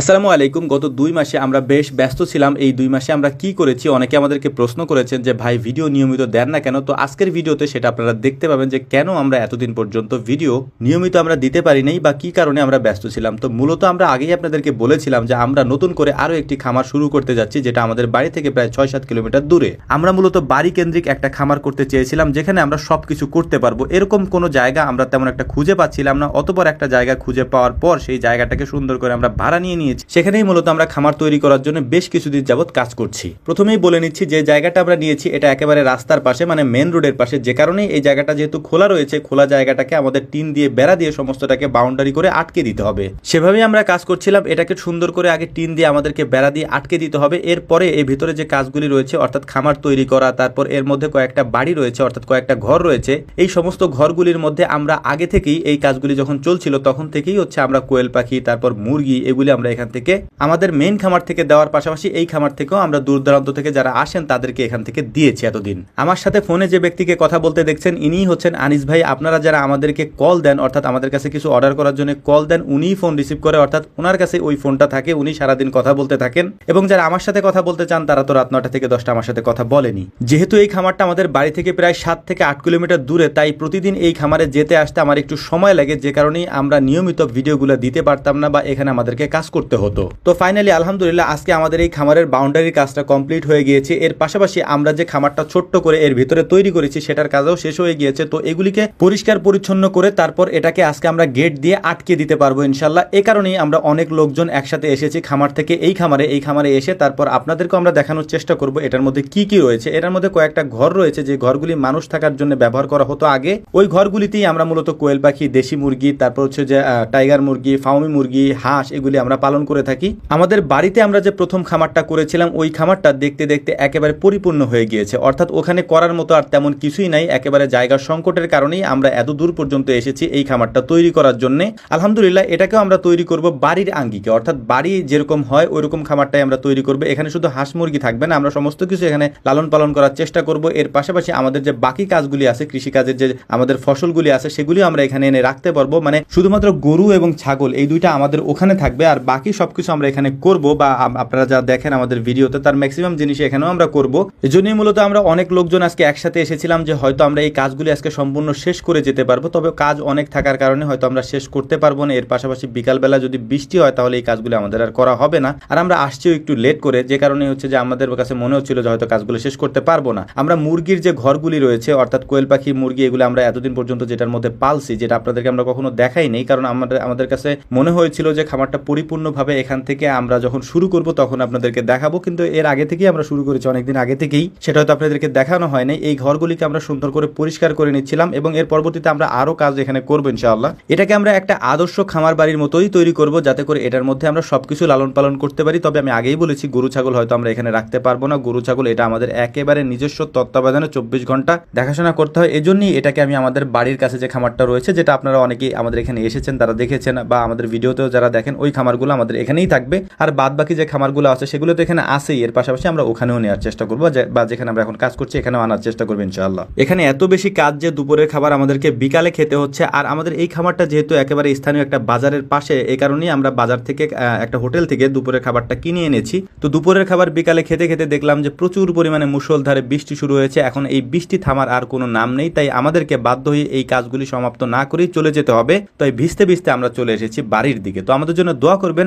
আসসালামু আলাইকুম। গত দুই মাসে আমরা বেশ ব্যস্ত ছিলাম। এই দুই মাসে আমরা কি করেছি? অনেকে আমাদেরকে প্রশ্ন করেছেন যে, ভাই, ভিডিও নিয়মিত দেন না কেন? তো আজকের ভিডিওতে সেটা আপনারা দেখতে পাবেন যে, কেন আমরা এতদিন পর্যন্ত ভিডিও নিয়মিত আমরা দিতে পারি নাই বা কি কারণে আমরা ব্যস্ত ছিলাম। তো মূলত আমরা আগেই আপনাদেরকে বলেছিলাম যে, আমরা নতুন করে আরও একটি খামার শুরু করতে যাচ্ছি, যেটা আমাদের বাড়ি থেকে প্রায় ছয় সাত কিলোমিটার দূরে। আমরা মূলত বাড়ি কেন্দ্রিক একটা খামার করতে চেয়েছিলাম, যেখানে আমরা সব কিছু করতে পারব। এরকম কোনো জায়গা আমরা তেমন একটা খুঁজে পাচ্ছিলাম না। অতপর একটা জায়গা খুঁজে পাওয়ার পর সেই জায়গাটাকে সুন্দর করে আমরা ভাড়া নিয়ে নিয়েছি। সেখানেই মূলত আমরা খামার তৈরি করার জন্য বেশ কিছুদিন যাবত কাজ করছি। প্রথমেই বলে নিচ্ছি, যে জায়গাটা আমরা নিয়েছি, এটা একেবারে রাস্তার পাশে মানে মেন রোডের পাশে। যে কারণে এই জায়গাটা যেহেতু খোলা রয়েছে, খোলা জায়গাটাকে আমাদের টিন দিয়ে বেড়া দিয়ে সমস্তটাকে বাউন্ডারি করে আটকে দিতে হবে। সেভাবেই আমরা কাজ করছিলাম, এটাকে সুন্দর করে আগে টিন দিয়ে আমাদেরকে বেড়া দিয়ে আটকে দিতে হবে। এরপরে এর ভিতরে যে কাজগুলি রয়েছে, অর্থাৎ খামার তৈরি করা, তারপর এর মধ্যে কয়েকটা বাড়ি রয়েছে, অর্থাৎ কয়েকটা ঘর রয়েছে, এই সমস্ত ঘরগুলির মধ্যে আমরা আগে থেকেই এই কাজগুলি যখন চলছিল, তখন থেকেই হচ্ছে আমরা কোয়েল পাখি, তারপর মুরগি, এগুলি আমরা থেকে। আমাদের মেইন খামার থেকে দেওয়ার পাশাপাশি এই খামার থেকেও আমরা দূর দূরান্ত থেকে যারা আসেন, তাদেরকে এখান থেকে দিয়েছি এতদিন। আমার সাথে ফোনে যে ব্যক্তিকে কথা বলতে দেখছেন, ইনিই হচ্ছেন আনিস ভাই। আপনারা যারা আমাদেরকে কল দেন, অর্থাৎ আমাদের কাছে কিছু অর্ডার করার জন্য কল দেন, উনিই ফোন রিসিভ করে, অর্থাৎ ওনার কাছে ওই ফোনটা থাকে, উনি সারাদিন কথা বলতে থাকেন। এবং যারা আমার সাথে কথা বলতে চান, তারা তো রাত নটা থেকে দশটা আমার সাথে কথা বলেনি। যেহেতু এই খামারটা আমাদের বাড়ি থেকে প্রায় সাত থেকে আট কিলোমিটার দূরে, তাই প্রতিদিন এই খামারে যেতে আসতে আমার একটু সময় লাগে। যে কারণেই আমরা নিয়মিত ভিডিওগুলো দিতে পারতাম না বা এখানে আমাদেরকে কাজ করতে হতো। তো ফাইনালি আলহামদুলিল্লাহ, আজকে আমাদের এই খামারের বাউন্ডারির কাজটা কমপ্লিট হয়ে গিয়েছে। এর পাশাপাশি আমরা যে খামারটা ছোট্ট করে এর ভিতরে তৈরি করেছি, সেটার কাজও শেষ হয়ে গিয়েছে। তো এগুলিকে পরিষ্কার পরিচ্ছন্ন করে তারপর এটাকে আজকে আমরা গেট দিয়ে আটকে দিতে পারব ইনশাল্লাহ এ কারণেই আমরা অনেক লোকজন একসাথে এসেছি খামার থেকে এই খামারে এই খামারে এসে তারপর আপনাদেরকে আমরা দেখানোর চেষ্টা করব এটার মধ্যে কি কি রয়েছে। এটার মধ্যে কয়েকটা ঘর রয়েছে, যে ঘরগুলি মানুষ থাকার জন্য ব্যবহার করা হতো আগে। ওই ঘরগুলিতেই আমরা মূলত কোয়েল পাখি, দেশি মুরগি, তারপর হচ্ছে যে টাইগার মুরগি, ফাউমি মুরগি, হাঁস, এগুলি আমরা পালন করে থাকি। আমাদের বাড়িতে আমরা যে প্রথম খামারটা করেছিলাম, ওই খামারটা দেখতে দেখতে একেবারে পরিপূর্ণ হয়ে গিয়েছে। অর্থাৎ ওখানে করার মতো আর তেমন কিছুই নাই, একেবারে জায়গার সংকটের কারণেই আমরা এত দূর পর্যন্ত এসেছি এই খামারটা তৈরি করার জন্য। আলহামদুলিল্লাহ, এটাকেও আমরা তৈরি করব বাড়ির আঙ্গিকে। অর্থাৎ বাড়ি যেরকম হয়, ওইরকম খামারটাই আমরা তৈরি করব। এখানে শুধু হাঁস মুরগি থাকবে না, আমরা সমস্ত কিছু এখানে লালন পালন করার চেষ্টা করব। এর পাশাপাশি আমাদের যে বাকি কাজগুলি আছে, কৃষিকাজের যে আমাদের ফসলগুলি আছে, সেগুলিও আমরা এখানে এনে রাখতে পারব। মানে শুধুমাত্র গরু এবং ছাগল, এই দুইটা আমাদের ওখানে থাকবে। আর বাকি সবকিছু আমরা এখানে করব বা আপনারা যা দেখেন আমাদের ভিডিওতে, তার ম্যাক্সিমাম জিনিস এখানেও আমরা করব। এজন্যই মূলত আমরা অনেক লোকজন আজকে একসাথে এসেছিলাম যে হয়তো আমরা এই কাজগুলি আজকে সম্পূর্ণ শেষ করে যেতে পারব, তবে কাজ অনেক থাকার কারণে হয়তো আমরা শেষ করতে পারব না। এর পাশাপাশি বিকালবেলা যদি বৃষ্টি হয়, তাহলে এই কাজগুলি আমাদের আর করা হবে না। আর আমরা আসছিও একটু লেট করে, যে কারণে হচ্ছে যে আমাদের কাছে মনে হচ্ছিল যে হয়তো কাজগুলো শেষ করতে পারব না। আমরা মুরগির যে ঘরগুলি রয়েছে, অর্থাৎ কোয়েল পাখি, মুরগি, এগুলো আমরা এতদিন পর্যন্ত যেটার মধ্যে পালছি, যেটা আপনাদেরকে আমরা কখনো দেখাই নেই, কারণ আমাদের আমাদের কাছে মনে হয়েছিল যে খামারটা পরিপূর্ণভাবে এখান থেকে আমরা যখন শুরু করব তখন আপনাদেরকে দেখাবো, কিন্তু এর আগে থেকেই আমরা শুরু করেছি, অনেকদিন আগে থেকেই। সেটা হয়তো আপনাদেরকে দেখানো হয়নি। এই ঘরগুলিকে আমরা সুন্দর করে পরিষ্কার করে নিচ্ছিলাম এবং এর পরবর্তীতে আমরা আরও কাজ এখানে করব ইনশাআল্লাহ। এটাকে আমরা একটা আদর্শ খামার বাড়ির মতোই তৈরি করব, যাতে করে এটার মধ্যে আমরা সবকিছু লালন পালন করতে পারি। তবে আমি আগেই বলেছি, গরু ছাগল হয়তো আমরা এখানে রাখতে পারব না। গরু ছাগল এটা আমাদের একেবারে নিজস্ব তত্ত্বাবধানে চব্বিশ ঘণ্টা দেখাশোনা করতে হয়। এজন্যই এটাকে আমি আমাদের বাড়ির কাছে যে খামারটা রয়েছে, যেটা আপনারা অনেকেই আমাদের এখানে এসেছেন, তারা দেখেছেন বা আমাদের ভিডিওতেও যারা দেখেন, ওই খামারগুলো আমাদের এখানেই থাকবে। আর বাদ বাকি যে খামারগুলো আছে, সেগুলো তো এখানে আসেই এর পাশাপাশি আমরা ওখানেও নেওয়ার চেষ্টা করব বা যেখানে আমরা এখন কাজ করছি, এখানেও আনার চেষ্টা করব, ইনশাআল্লাহ। এখানে এত বেশি কাজ যে দুপুরের খাবার আমাদেরকে বিকালে খেতে হচ্ছে। আর আমাদের এই খামারটা যেহেতু একেবারে স্থানীয় একটা বাজারের পাশে এই কারণেই আমরা বাজার থেকে একটা হোটেল থেকে দুপুরের খাবারটা কিনে এনেছি। তো দুপুরের খাবার বিকালে খেতে খেতে দেখলাম যে প্রচুর পরিমাণে মুষলধারে বৃষ্টি শুরু হয়েছে। এখন এই বৃষ্টি থামার আর কোনো নাম নেই। তাই আমাদেরকে বাধ্য হয়ে এই কাজগুলি সমাপ্ত না করেই চলে যেতে হবে। তাই ভিজতে ভিজতে আমরা চলে এসেছি বাড়ির দিকে। তো আমাদের জন্য দোয়া করবেন